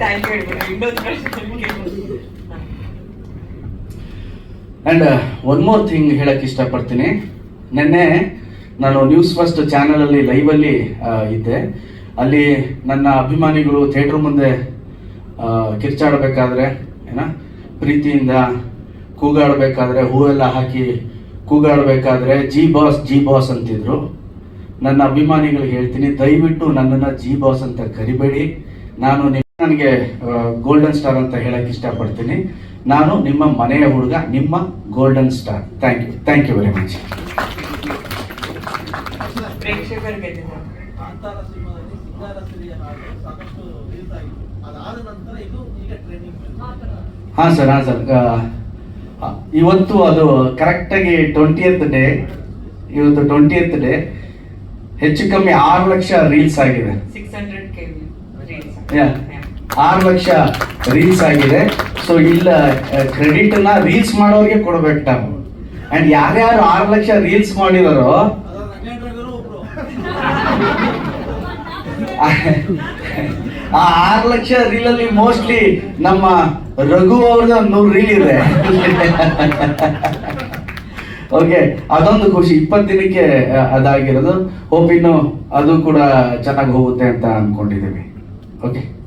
ನಿಮ್ಗೆ. And one more thing ಹೇಳಕ್ ಇಷ್ಟಪಡ್ತೀನಿ. ನಿನ್ನೆ ನಾನು ನ್ಯೂಸ್ ಫಸ್ಟ್ ಚಾನಲಲ್ಲಿ ಅಲ್ಲಿ ಇದ್ದೆ. ಅಲ್ಲಿ ನನ್ನ ಅಭಿಮಾನಿಗಳು ಥಿಯೇಟರ್ ಮುಂದೆ ಕಿರ್ಚಾಡಬೇಕಾದ್ರೆ, ಏನ, ಪ್ರೀತಿಯಿಂದ ಕೂಗಾಡಬೇಕಾದ್ರೆ, ಹೂವೆಲ್ಲ ಹಾಕಿ ಕೂಗಾಡಬೇಕಾದ್ರೆ, ಜಿ ಬಾಸ್ ಜಿ ಬಾಸ್ ಅಂತಿದ್ರು. ನನ್ನ ಅಭಿಮಾನಿಗಳಿಗೆ ಹೇಳ್ತೀನಿ, ದಯವಿಟ್ಟು ನನ್ನನ್ನು ಜಿ ಬಾಸ್ ಅಂತ ಕರಿಬೇಡಿ. ನಾನು ನನಗೆ ಗೋಲ್ಡನ್ ಸ್ಟಾರ್ ಅಂತ ಹೇಳಕ್ಕೆ ಇಷ್ಟಪಡ್ತೀನಿ. ನಾನು ನಿಮ್ಮ ಮನೆಯ ಹುಡುಗ ನಿಮ್ಮ golden star thank you thank you very much ಪ್ರೇಕ್ಷಕರಿಗೆ ಹಾಂ ಸರ್ ಹಾಂ ಸರ್. ಇವತ್ತು ಅದು ಕರೆಕ್ಟಾಗಿ ಟ್ವೆಂಟಿಯತ್ ಡೇ ಇವತ್ತು ಟ್ವೆಂಟಿಯತ್ ಡೇ ಹೆಚ್ಚು ಕಮ್ಮಿ ಆರು ಲಕ್ಷ ರೀಲ್ಸ್ ಆಗಿದೆ. 600 ಕೆ reels. Yeah. ಆರು ಲಕ್ಷ ರೀಲ್ಸ್ ಆಗಿದೆ. ಸೊ ಇಲ್ಲ ಕ್ರೆಡಿಟ್ನ ರೀಲ್ಸ್ ಮಾಡೋರಿಗೆ ಕೊಡ್ಬೇಕು ನಾವು. ಅಂಡ್ ಯಾರ್ಯಾರು ಆರು ಲಕ್ಷ ರೀಲ್ಸ್ ಮಾಡಿದಾರೋ, ಆ ಆರು ಲಕ್ಷ ರೀಲ್ ಅಲ್ಲಿ ಮೋಸ್ಟ್ಲಿ ನಮ್ಮ ರಘು ಅವ್ರದ್ದು ಒಂದು ನೂರು ರೀಲ್ ಇದೆ. ಓಕೆ ಅದೊಂದು ಖುಷಿ. ಇಪ್ಪತ್ತು ದಿನಕ್ಕೆ ಅದಾಗಿರೋದು. ಹೋಪ್ ಇನ್ನು ಅದು ಕೂಡ ಚೆನ್ನಾಗಿ ಹೋಗುತ್ತೆ ಅಂತ ಅನ್ಕೊಂಡಿದ್ದೀವಿ Oke. Okay.